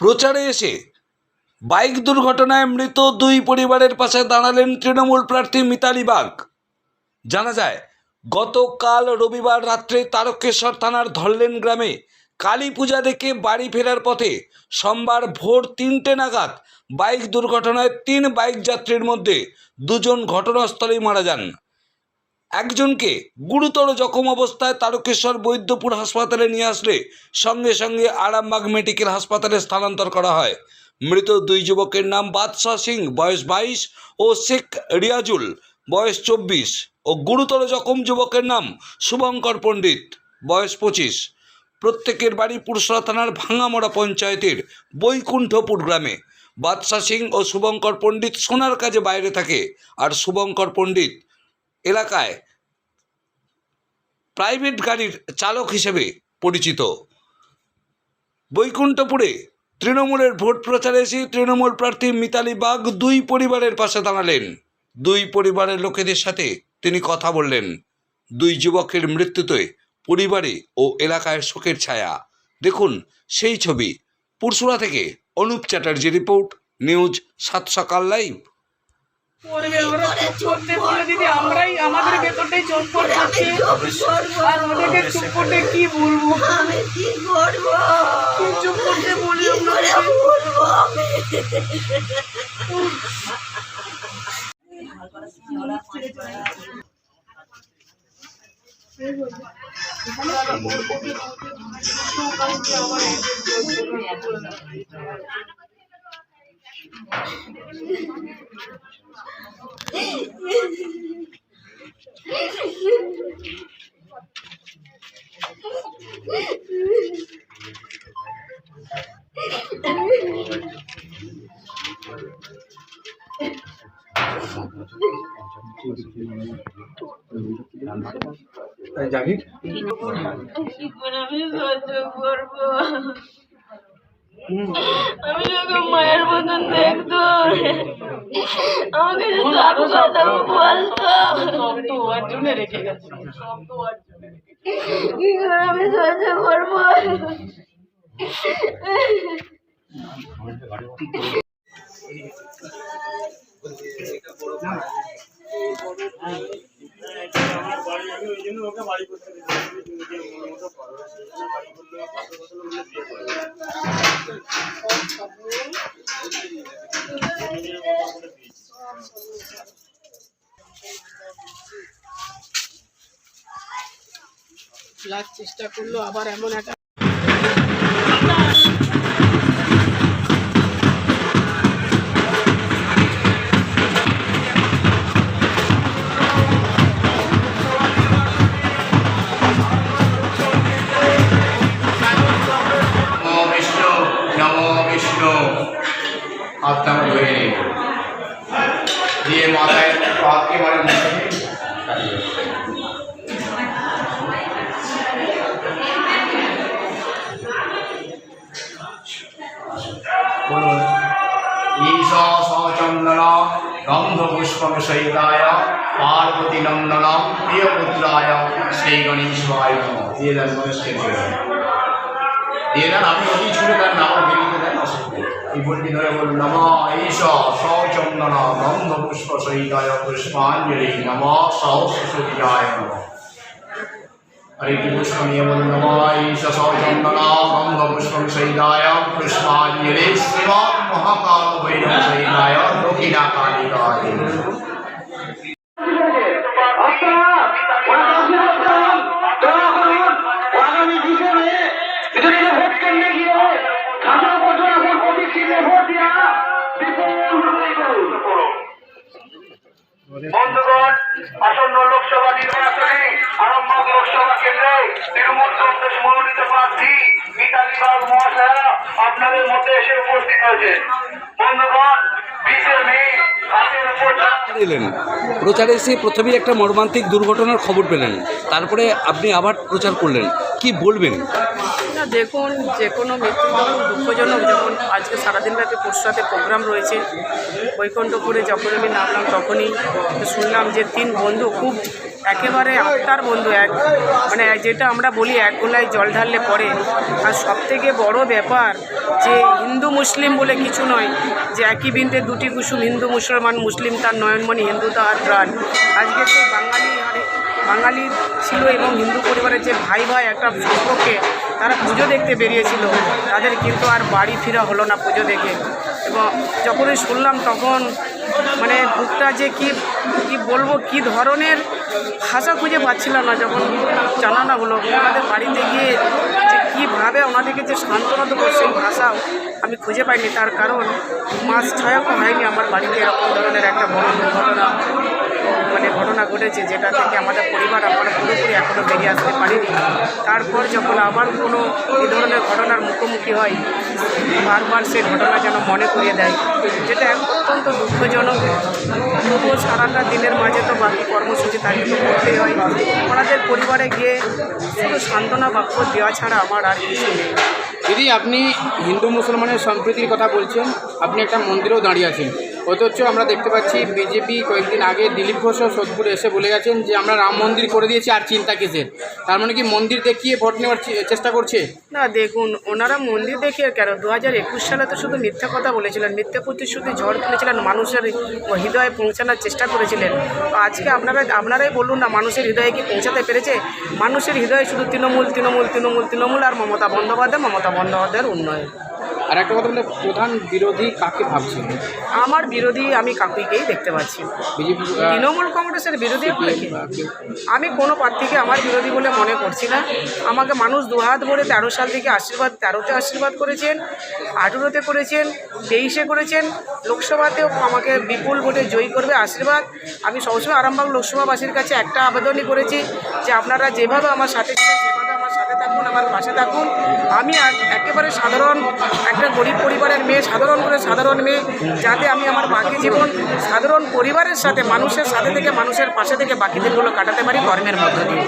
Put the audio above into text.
প্রচারে এসে বাইক দুর্ঘটনায় মৃত দুই পরিবারের পাশে দাঁড়ালেন তৃণমূল প্রার্থী মিতালি বাগ জানা যায়, গতকাল রবিবার রাত্রে তারকেশ্বর থানার ধরলেন গ্রামে কালী পূজা দেখে বাড়ি ফেরার পথে সোমবার ভোর তিনটে নাগাদ বাইক দুর্ঘটনায় তিন বাইক যাত্রীর মধ্যে দুজন ঘটনাস্থলেই মারা যান। একজনকে গুরুতর জখম অবস্থায় তারকেশ্বর বৈদ্যপুর হাসপাতালে নিয়ে আসলে সঙ্গে সঙ্গে আরামবাগ মেডিকেল হাসপাতালে স্থানান্তর করা হয়। মৃত দুই যুবকের নাম বাদশাহ সিং, বয়স বাইশ, ও শেখ রিয়াজুল, বয়স চব্বিশ, ও গুরুতর জখম যুবকের নাম শুভঙ্কর পণ্ডিত, বয়স পঁচিশ। প্রত্যেকের বাড়ি পুরসরা থানার ভাঙামড়া পঞ্চায়েতের বৈকুণ্ঠপুর গ্রামে। বাদশাহ সিং ও শুভঙ্কর পণ্ডিত সোনার কাজে বাইরে থাকে, আর শুভঙ্কর পণ্ডিত এলাকায় প্রাইভেট গাড়ির চালক হিসেবে পরিচিত। বৈকুণ্ঠপুরে তৃণমূলের ভোট প্রচারে এসে তৃণমূল প্রার্থী মিতালি বাগ দুই পরিবারের পাশে দাঁড়ালেন। দুই পরিবারের লোকেদের সাথে তিনি কথা বললেন। দুই যুবকের মৃত্যুতে পরিবারে ও এলাকায় শোকের ছায়া। দেখুন সেই ছবি। পুরসুরা থেকে অনুপ চ্যাটার্জি রিপোর্ট, নিউজ সাত সকাল লাইভ। করবে ওরা চুপ করতে বলে দিদি আমরাই আমাদের ভেতরটাই চটপট করছে আর ওদেরকে চুপ করতে কি বলব? আমি কি করব? কি চুপ করতে বলি আমরা বলব আমি? কি আমি সহ্য করব? আমি যখন মায়ের মতন দেখতো। আমাকে সব কথা বলতো। সব তো ওর জন্য রেখে গেছে। সব তো ওর জন্য কি করে আমি সহ্য করব। লাখ চেষ্টা করল আবার এমন একটা বিষ্ণু ধরে দিয়ে মাথায় ঈশ সচন্দন গন্ধ পুষ্পম সহিতায় পার্বতী নন্দন প্রিয়পুত্রায় শ্রী গণেশায়। দিয়ে দেন। গণেশকে দিয়ে দেন আপনি ওই ছুড়ে দেন, না আমার বেরিয়ে দেন এই বলটি ধরে নম ঈশ সচন্দন আর একটি পুষ্প নিয়ে বলুন নম ঈশ সচন্দন আসন্ন লোকসভা নির্বাচনে আরামবাগ লোকসভা কেন্দ্রে তৃণমূল কংগ্রেস মনোনীত প্রার্থী মিতালি বাগ মহাশয়া আপনাদের মধ্যে এসে উপস্থিত হয়েছে। বন্ধুগণ হাতের প্রচারে এসে প্রথমেই একটা মর্মান্তিক দুর্ঘটনার খবর পেলেন। তারপরে আপনি আবার প্রচার করলেন। কি বলবেন? না, দেখুন, যে কোনো মৃত্যু দুঃখজনক, যখন আজকে সারাদিন ব্যাপী পরশুরাতে প্রোগ্রাম রয়েছে, বৈকুণ্ঠপুরে যখন আমি নামলাম তখনই শুনলাম যে তিন বন্ধু, খুব একেবারে আত্মার বন্ধু, এক মানে যেটা আমরা বলি এক গোলায় জল ঢাললে পরে। আর সবথেকে বড় ব্যাপার যে হিন্দু মুসলিম বলে কিছু নয়, যে একই বৃন্তে দুটি কুসুম হিন্দু মুসলমান, মুসলিম তার নয়নমণি, হিন্দু তার প্রাণ। আজকে সেই বাঙালি আরে বাঙালি ছিল এবং হিন্দু পরিবারের যে ভাই ভাই একটা সম্পর্কে তারা পুজো দেখতে বেরিয়েছিল, তাদের কিন্তু আর বাড়ি ফেরা হলো না পুজো দেখে। এবং যখনই শুনলাম তখন মানে বুকটা যে কি কি বলব, কি ধরনের ভাষা খুঁজে পাচ্ছিলাম না যখন জানানো হলো। ওনাদের বাড়িতে গিয়ে যে কীভাবে ওনাদেরকে যে সান্ত্বনা দেবো সেই ভাষাও আমি খুঁজে পাইনি। তার কারণ মাস ছয়কও হয়নি আমার বাড়িতে এরকম ধরনের একটা বড় দুর্ঘটনা। ঘটনা ঘটেছে যেটা থেকে আমাদের পরিবার আমরা পুরোপুরি এখনও বেরিয়ে আসতে পারিনি। তারপর যখন আবার কোনো এই ধরনের ঘটনার মুখোমুখি হয়, বারবার সেই ঘটনা যেন মনে করিয়ে দেয়, যেটা অত্যন্ত দুঃখজনক। তবুও সারাটা দিনের মাঝে তো বাকি কর্মসূচি তাকে তো করতেই হয়। ওনাদের পরিবারে গিয়ে শুধু সান্ত্বনা বাক্য দেওয়া ছাড়া আমার আর কিছু নেই। দিদি, আপনি হিন্দু মুসলমানের সম্প্রীতির কথা বলছেন, আপনি একটা মন্দিরেও দাঁড়িয়ে আছেন। অথচ আমরা দেখতে পাচ্ছি, বিজেপি কয়েকদিন আগে দিলীপ ঘোষও সোদপুরে এসে বলে গেছেন যে আমরা রাম মন্দির করে দিয়েছি আর চিন্তা কিসের। তার মানে কি মন্দির দেখিয়ে ভোট নেওয়ার চেষ্টা করছে? না, দেখুন, ওনারা মন্দির দেখিয়ে কেন? দু হাজার একুশ সালে তো শুধু মিথ্যা কথা বলেছিলেন, মিথ্যা প্রতিশ্রুতি ঝড় তুলেছিলেন, মানুষের হৃদয়ে পৌঁছানোর চেষ্টা করেছিলেন। তো আজকে আপনারা, আপনারাই বলুন না, মানুষের হৃদয়ে কি পৌঁছাতে পেরেছে? মানুষের হৃদয়ে শুধু তৃণমূল তৃণমূল তৃণমূল তৃণমূল আর মমতা বন্দ্যোপাধ্যায়, মমতা বন্দ্যোপাধ্যায়ের উন্নয়ন। আর একটা কথা বলে প্রধান বিরোধী কাকে ভাবছেন? আমার বিরোধী আমি কাকুইকেই দেখতে পাচ্ছি বিজেপি তৃণমূল কংগ্রেসের বিরোধী কি? আমি কোনো প্রার্থীকে আমার বিরোধী বলে মনে করছি না। আমাকে মানুষ দুহাত ভরে তেরো সাল থেকে আশীর্বাদ তেরোতে আশীর্বাদ করেছেন আঠেরোতে করেছেন তেইশে করেছেন। লোকসভাতেও আমাকে বিপুল ভোটে জয়ী করবে আশীর্বাদ। আমি সবসময় আরামবাগ লোকসভাবাসীর কাছে একটা আবেদনই করেছি যে আপনারা যেভাবে আমার সাথে ছিলেন সাথে থাকুন, আমার পাশে থাকুন। আমি একেবারে সাধারণ একটা গরিব পরিবারের মেয়ে, সাধারণ করে সাধারণ মেয়ে, যাতে আমি আমার বাকি জীবন সাধারণ পরিবারের সাথে, মানুষের সাথে থেকে, মানুষের পাশে থেকে বাকি দিনগুলো কাটাতে পারি কর্মের মধ্য দিয়ে।